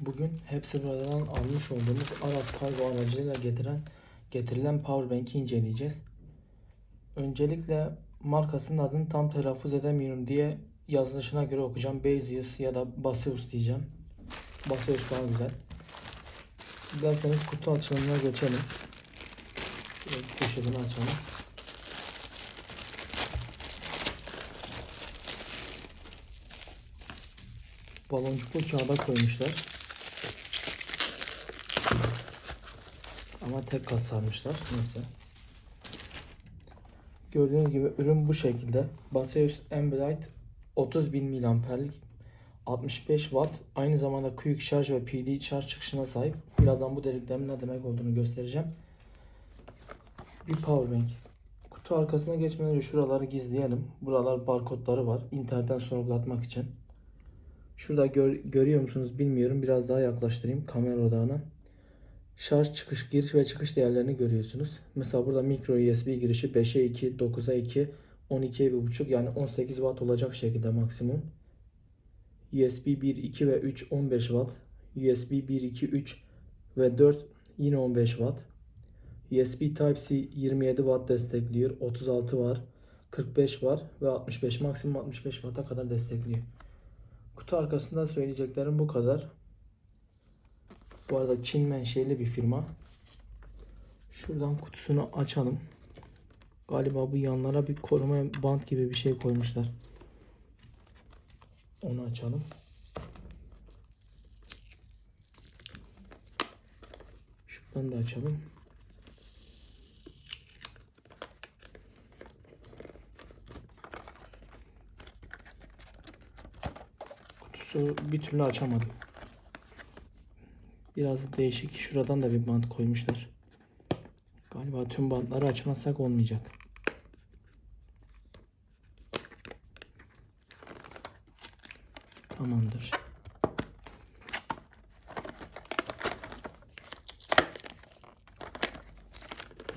Bugün hepsi buradan almış olduğumuz Aras kargo aracılığıyla getiren getirilen powerbank'i inceleyeceğiz. Öncelikle markasının adını tam telaffuz edemiyorum diye yazılışına göre okuyacağım. Baseus ya da Baseus diyeceğim. Baseus daha güzel. Dilerseniz kutu açılımına geçelim. Poşetini açalım. Baloncuklu kağıda koymuşlar. Ama tek kat sarmışlar. Neyse. Gördüğünüz gibi ürün bu şekilde. Baseus Ambilight 30.000 mAh'lik 65 Watt aynı zamanda Quick şarj ve PD şarj çıkışına sahip. Birazdan bu deliklerin ne demek olduğunu göstereceğim. Bir powerbank. Kutu arkasına geçmeden önce şuraları gizleyelim. Buralar barkodları var. İnternetten sorgulatmak için. Şurada gör- görüyor musunuz bilmiyorum. Biraz daha yaklaştırayım kamera odağına. Şarj çıkış giriş ve çıkış değerlerini görüyorsunuz. Mesela burada micro USB girişi 5'e 2, 9'a 2, 12'ye 1.5 yani 18 watt olacak şekilde maksimum. USB 1, 2 ve 3 15 watt. USB 1, 2, 3 ve 4 yine 15 watt. USB Type-C 27 watt destekliyor. 36 var. 45 var ve 65 maksimum 65 watt'a kadar destekliyor. Kutu arkasında söyleyeceklerim bu kadar. Bu arada Çin menşeli bir firma. Şuradan kutusunu açalım. Galiba bu yanlara bir koruma bant gibi bir şey koymuşlar. Onu açalım. Şuradan da açalım. Kutusu bir türlü açamadım. Biraz değişik. Şuradan da bir bant koymuşlar. Galiba tüm bantları açmazsak olmayacak. Tamamdır.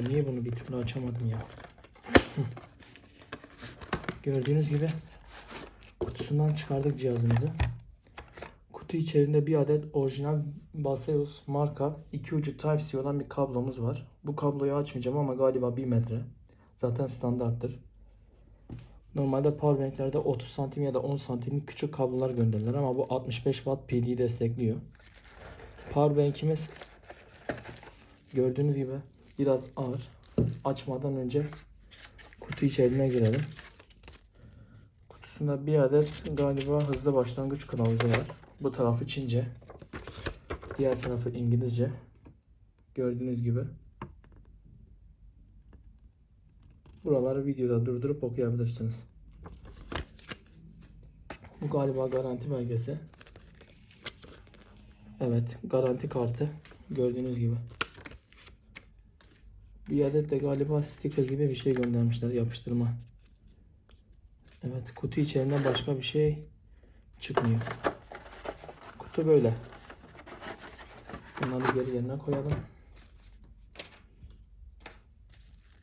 Niye bunu bir türlü açamadım ya? Gördüğünüz gibi kutusundan çıkardık cihazımızı. Kutu içerisinde bir adet orijinal Baseus marka iki ucu Type-C olan bir kablomuz var. Bu kabloyu açmayacağım ama galiba 1 metre. Zaten standarttır. Normalde powerbanklerde 30 santim ya da 10 santimlik küçük kablolar gönderirler ama bu 65 watt PD destekliyor. Powerbankimiz gördüğünüz gibi biraz ağır. Açmadan önce kutu içeriğine girelim. Kutusunda bir adet galiba hızlı başlangıç kılavuzu var. Bu tarafı Çince. Diğer tarafı İngilizce. Gördüğünüz gibi. Buraları videoda durdurup okuyabilirsiniz. Bu galiba garanti belgesi. Evet, garanti kartı. Gördüğünüz gibi. Bir adet de galiba sticker gibi bir şey göndermişler yapıştırma. Evet, kutu içerisinden başka bir şey çıkmıyor. Kutu böyle. Bunları geri yerine koyalım.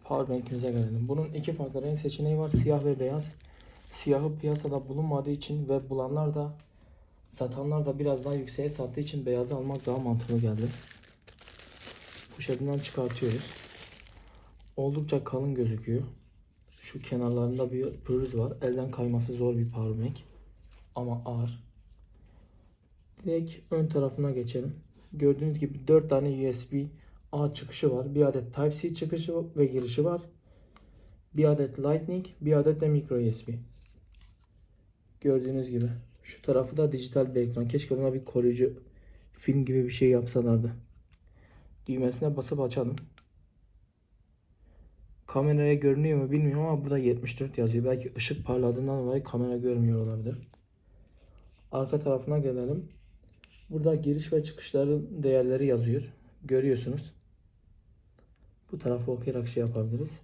Powerbank'imize gelelim. Bunun iki farklı renk seçeneği var. Siyah ve beyaz. Siyahı piyasada bulunmadığı için ve bulanlar da satanlar da biraz daha yükseğe sattığı için beyazı almak daha mantıklı geldi. Poşetinden çıkartıyoruz. Oldukça kalın gözüküyor. Şu kenarlarında bir pürüz var. Elden kayması zor bir powerbank. Ama ağır. Direkt ön tarafına geçelim. Gördüğünüz gibi 4 tane USB A çıkışı var. Bir adet Type-C çıkışı ve girişi var. Bir adet Lightning, bir adet de micro USB. Gördüğünüz gibi. Şu tarafı da dijital bir ekran. Keşke buna bir koruyucu film gibi bir şey yapsalardı. Düğmesine basıp açalım. Kameraya görünüyor mu bilmiyorum ama burada 74 yazıyor. Belki ışık parladığından dolayı kamera görmüyor olabilir. Arka tarafına gelelim. Burada giriş ve çıkışların değerleri yazıyor. Görüyorsunuz. Bu tarafı okuyarak şey yapabiliriz.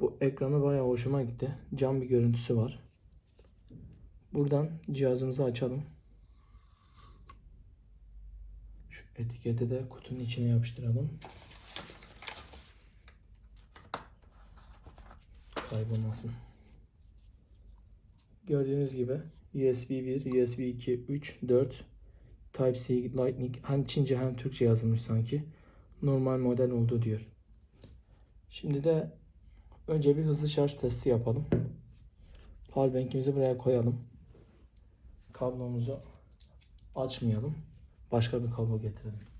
Bu ekranı bayağı hoşuma gitti. Cam bir görüntüsü var. Buradan cihazımızı açalım. Şu etiketi de kutunun içine yapıştıralım. Kaybolmasın. Gördüğünüz gibi USB 1, USB 2, 3, 4 Type-C Lightning hem Çince hem Türkçe yazılmış sanki. Normal model oldu diyor. Şimdi de önce bir hızlı şarj testi yapalım. Powerbank'imizi buraya koyalım. Kablomuzu açmayalım. Başka bir kablo getirelim.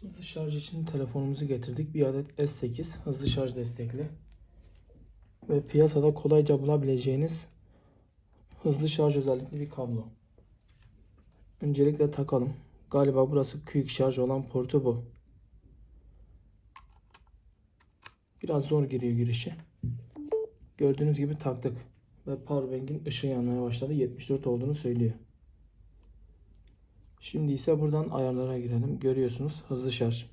Hızlı şarj için telefonumuzu getirdik. Bir adet S8 hızlı şarj destekli. Ve piyasada kolayca bulabileceğiniz hızlı şarj özellikli bir kablo. Öncelikle takalım. Galiba burası quick şarj olan portu bu. Biraz zor giriyor girişi. Gördüğünüz gibi taktık. Ve powerbank'in ışığı yanmaya başladı. 74 olduğunu söylüyor. Şimdi ise buradan ayarlara girelim. Görüyorsunuz hızlı şarj.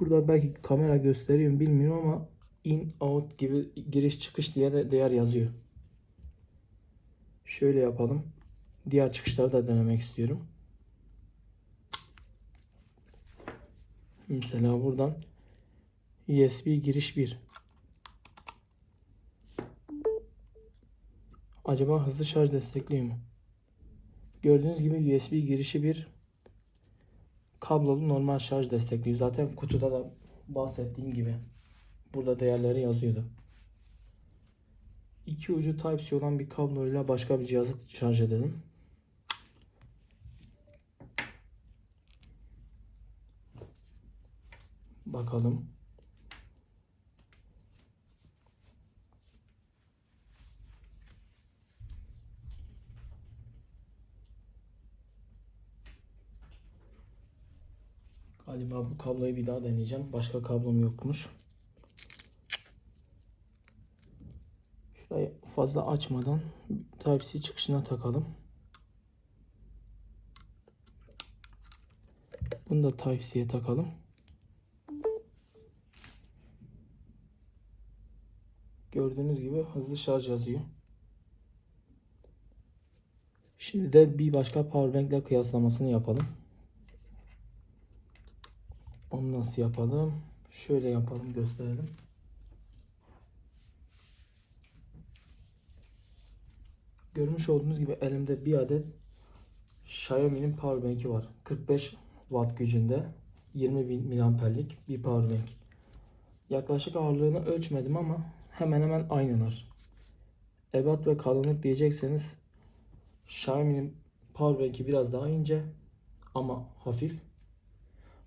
Burada belki kamera gösteriyor mu bilmiyorum ama in out gibi giriş çıkış diye de değer yazıyor. Şöyle yapalım. Diğer çıkışları da denemek istiyorum. Mesela buradan USB giriş 1. Acaba hızlı şarj destekliyor mu? Gördüğünüz gibi USB girişi bir kablolu normal şarj destekliyor. Zaten kutuda da bahsettiğim gibi burada değerleri yazıyordu. İki ucu Type-C olan bir kabloyla başka bir cihazı şarj edelim. Bakalım. Galiba bu kabloyu bir daha deneyeceğim. Başka kablom yokmuş. Şurayı fazla açmadan Type-C çıkışına takalım. Bunu da Type-C'ye takalım. Gördüğünüz gibi hızlı şarj yazıyor. Şimdi de bir başka powerbank ile kıyaslamasını yapalım. Onu nasıl yapalım? Şöyle yapalım gösterelim. Görmüş olduğunuz gibi elimde bir adet Xiaomi'nin powerbank'i var. 45 watt gücünde 20.000 miliamperlik bir powerbank. Yaklaşık ağırlığını ölçmedim ama hemen hemen aynılar. Ebat ve kalınlık diyecekseniz Xiaomi'nin powerbank'i biraz daha ince ama hafif.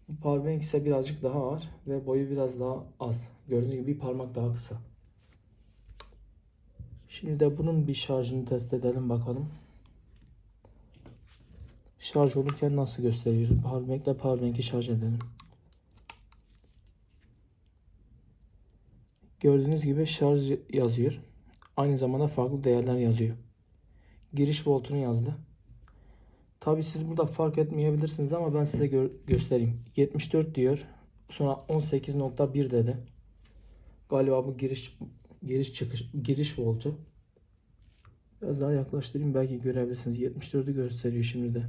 Bu powerbank ise birazcık daha ağır ve boyu biraz daha az. Gördüğünüz gibi bir parmak daha kısa. Şimdi de bunun bir şarjını test edelim bakalım. Şarj olurken nasıl gösteriyor? Powerbank ile powerbank'i şarj edelim. Gördüğünüz gibi şarj yazıyor. Aynı zamanda farklı değerler yazıyor. Giriş voltunu yazdı. Tabi siz burada fark etmeyebilirsiniz ama ben size gö göstereyim. 74 diyor. Sonra 18.1 dedi. Galiba bu giriş giriş çıkış giriş voltu. Biraz daha yaklaştırayım belki görebilirsiniz. 74'ü gösteriyor şimdi de.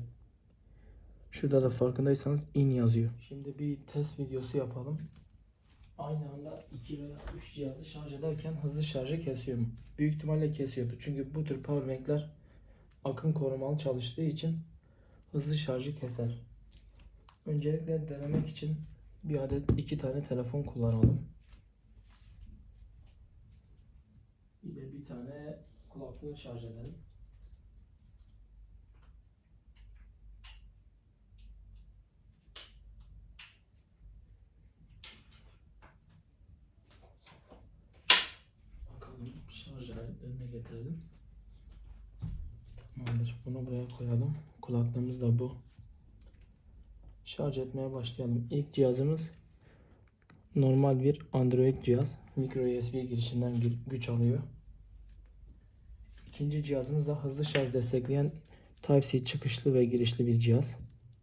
Şurada da farkındaysanız in yazıyor. Şimdi bir test videosu yapalım. Aynı anda 2 veya 3 cihazı şarj ederken hızlı şarjı kesiyor mu? Büyük ihtimalle kesiyordu. Çünkü bu tür powerbankler akım korumalı çalıştığı için hızlı şarjı keser. Öncelikle denemek için bir adet iki tane telefon kullanalım. De bir tane kulaklığı şarj edelim. Bakalım şarj aletlerini getirelim. Tamamdır. Bunu buraya koyalım. Kulaklığımız da bu. Şarj etmeye başlayalım. İlk cihazımız normal bir Android cihaz. Micro USB girişinden gü- güç alıyor. İkinci cihazımız da hızlı şarj destekleyen Type-C çıkışlı ve girişli bir cihaz.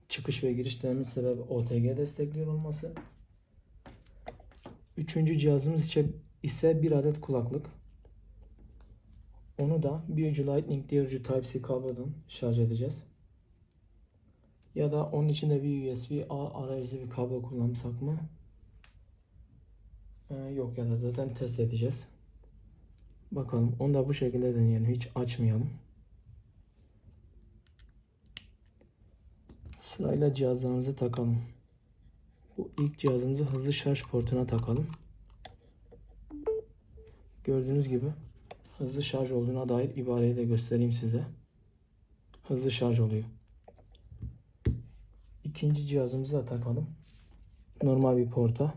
Çıkış ve giriş dememin sebebi OTG destekliyor olması. Üçüncü cihazımız ise bir adet kulaklık. Onu da bir ucu Lightning diğer ucu Type-C kablodan şarj edeceğiz. Ya da onun içinde bir USB-A arayüzlü bir kablo kullansak mı? Ee, yok ya da zaten test edeceğiz. Bakalım. Onu da bu şekilde deneyelim. Hiç açmayalım. Sırayla cihazlarımızı takalım. Bu ilk cihazımızı hızlı şarj portuna takalım. Gördüğünüz gibi hızlı şarj olduğuna dair ibareyi de göstereyim size. Hızlı şarj oluyor. İkinci cihazımızı da takalım. Normal bir porta.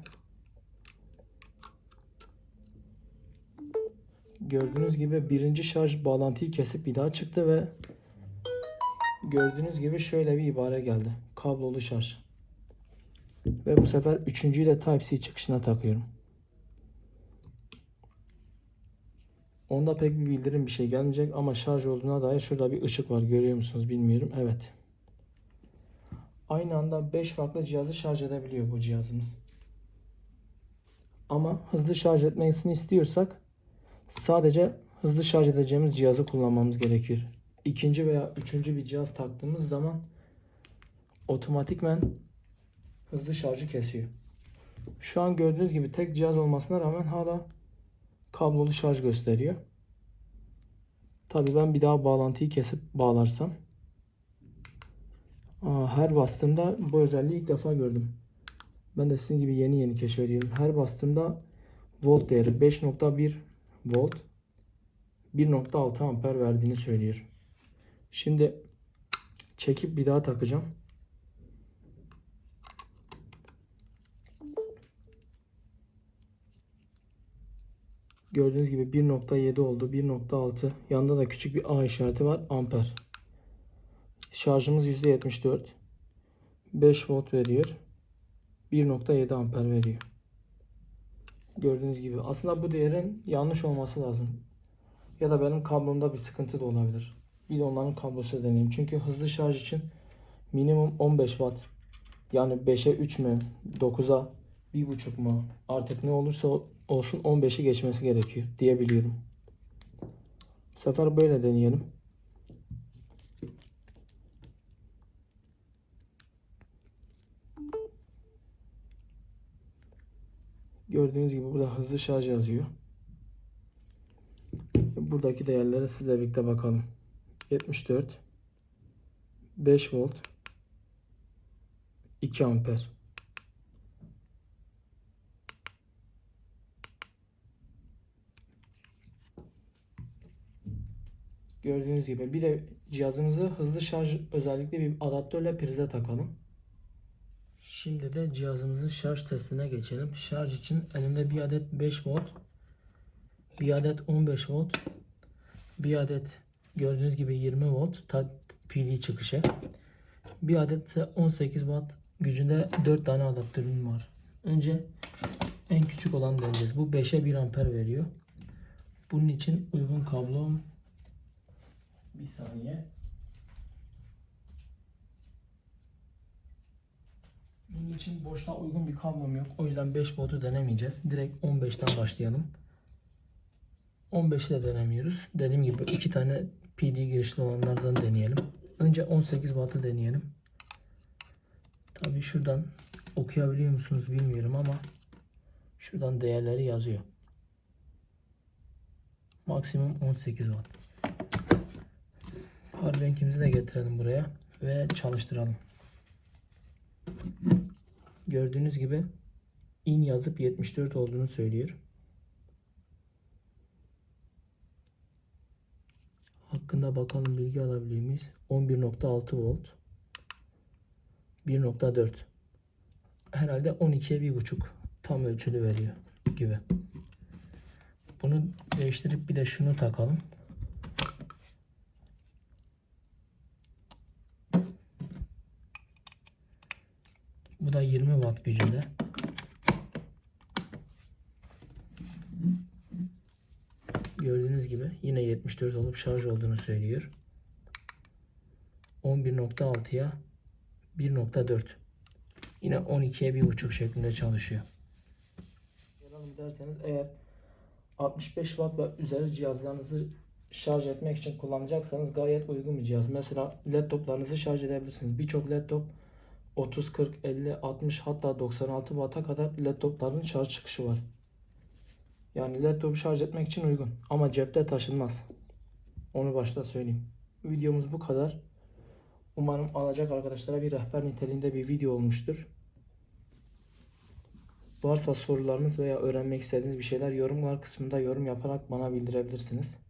Gördüğünüz gibi birinci şarj bağlantıyı kesip bir daha çıktı ve gördüğünüz gibi şöyle bir ibare geldi. Kablolu şarj. Ve bu sefer üçüncüyü de Type-C çıkışına takıyorum. Onda pek bir bildirim bir şey gelmeyecek ama şarj olduğuna dair şurada bir ışık var. Görüyor musunuz bilmiyorum. Evet. Aynı anda 5 farklı cihazı şarj edebiliyor bu cihazımız. Ama hızlı şarj etmesini istiyorsak sadece hızlı şarj edeceğimiz cihazı kullanmamız gerekiyor. İkinci veya üçüncü bir cihaz taktığımız zaman otomatikmen hızlı şarjı kesiyor. Şu an gördüğünüz gibi tek cihaz olmasına rağmen hala kablolu şarj gösteriyor. Tabi ben bir daha bağlantıyı kesip bağlarsam Her bastığımda bu özelliği ilk defa gördüm. Ben de sizin gibi yeni yeni keşfediyorum. Her bastığımda volt değeri 5.1 volt 1.6 amper verdiğini söylüyor. Şimdi çekip bir daha takacağım. Gördüğünüz gibi 1.7 oldu. 1.6. Yanında da küçük bir A işareti var. Amper. Şarjımız %74. 5 volt veriyor. 1.7 amper veriyor. Gördüğünüz gibi. Aslında bu değerin yanlış olması lazım. Ya da benim kablomda bir sıkıntı da olabilir. Bir de onların kablosu deneyeyim. Çünkü hızlı şarj için minimum 15 watt. Yani 5'e 3 mü? 9'a 1.5 mu? Artık ne olursa olsun 15'i geçmesi gerekiyor diyebiliyorum. Bu sefer böyle deneyelim. Gördüğünüz gibi burada hızlı şarj yazıyor. Buradaki değerlere sizle birlikte bakalım. 74 5 volt 2 amper Gördüğünüz gibi bir de cihazımızı hızlı şarj özellikle bir adaptörle prize takalım. Şimdi de cihazımızın şarj testine geçelim. Şarj için elimde bir adet 5 volt, bir adet 15 volt, bir adet gördüğünüz gibi 20 volt PD çıkışı. Bir adet ise 18 watt gücünde 4 tane adaptörüm var. Önce en küçük olan deneyeceğiz. Bu 5'e 1 amper veriyor. Bunun için uygun kablom bir saniye. Bunun için boşluğa uygun bir kablom yok. O yüzden 5 voltu denemeyeceğiz. Direkt 15'ten başlayalım. 15'i de denemiyoruz. Dediğim gibi iki tane PD girişli olanlardan deneyelim. Önce 18 wattı deneyelim. Tabi şuradan okuyabiliyor musunuz bilmiyorum ama şuradan değerleri yazıyor. Maksimum 18 watt. Powerbank'imizi de getirelim buraya ve çalıştıralım. Gördüğünüz gibi in yazıp 74 olduğunu söylüyor. Hakkında bakalım bilgi alabiliyor muyuz? 11.6 volt. 1.4. Herhalde 12'ye 1.5 tam ölçülü veriyor gibi. Bunu değiştirip bir de şunu takalım. Bu da 20 watt gücünde. Gördüğünüz gibi yine 74 olup şarj olduğunu söylüyor. 11.6'ya 1.4 yine 12'ye 1.5 şeklinde çalışıyor. Yalalım derseniz eğer 65 watt ve üzeri cihazlarınızı şarj etmek için kullanacaksanız gayet uygun bir cihaz. Mesela laptoplarınızı şarj edebilirsiniz. Birçok laptop 30, 40, 50, 60 hatta 96 Watt'a kadar laptopların şarj çıkışı var. Yani laptopu şarj etmek için uygun ama cepte taşınmaz. Onu başta söyleyeyim. Videomuz bu kadar. Umarım alacak arkadaşlara bir rehber niteliğinde bir video olmuştur. Varsa sorularınız veya öğrenmek istediğiniz bir şeyler yorumlar kısmında yorum yaparak bana bildirebilirsiniz.